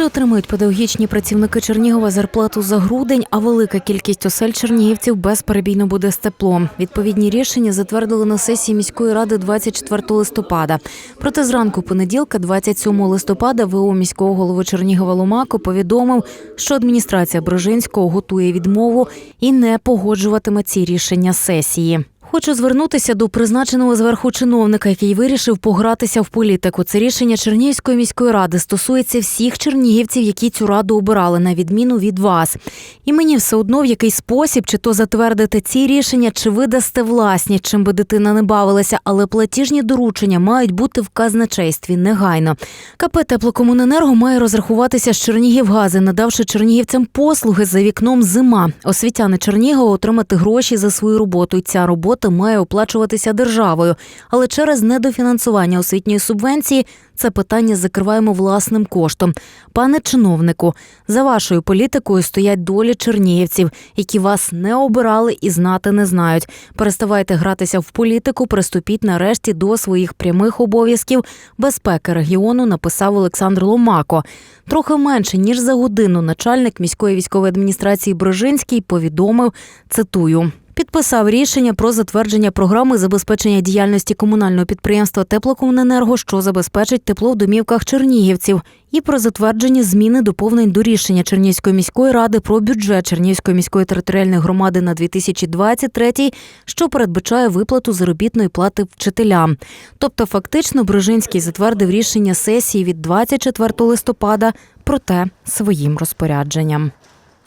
Чи отримують педагогічні працівники Чернігова зарплату за грудень, а велика кількість осель чернігівців безперебійно буде з теплом? Відповідні рішення затвердили на сесії міської ради 24 листопада. Проте зранку понеділка, 27 листопада, ВО міського голови Чернігова Ломако повідомив, що адміністрація Брожинського готує відмову і не погоджуватиме ці рішення сесії. Хочу звернутися до призначеного зверху чиновника, який вирішив погратися в політику. Це рішення Чернігівської міської ради стосується всіх чернігівців, які цю раду обирали, на відміну від вас. І мені все одно в який спосіб, чи то затвердити ці рішення, чи видасте власні, чим би дитина не бавилася, але платіжні доручення мають бути в казначействі негайно. КП «Теплокомуненерго» має розрахуватися з Чернігівгази, надавши чернігівцям послуги за вікном зима. Освітяни Чернігова отримати гроші за свою роботу. І ця робота має оплачуватися державою. Але через недофінансування освітньої субвенції це питання закриваємо власним коштом. Пане чиновнику, за вашою політикою стоять долі чернігівців, які вас не обирали і знати не знають. Переставайте гратися в політику, приступіть нарешті до своїх прямих обов'язків безпеки регіону, написав Олександр Ломако. Трохи менше ніж за годину начальник міської військової адміністрації Брожинський повідомив цитую. Підписав рішення про затвердження програми забезпечення діяльності комунального підприємства Теплокомуненерго, що забезпечить тепло в домівках чернігівців, і про затвердження зміни доповнень до рішення Чернігівської міської ради про бюджет Чернігівської міської територіальної громади на 2023, що передбачає виплату заробітної плати вчителям. Тобто, фактично, Брижинський затвердив рішення сесії від 24 листопада, проте своїм розпорядженням.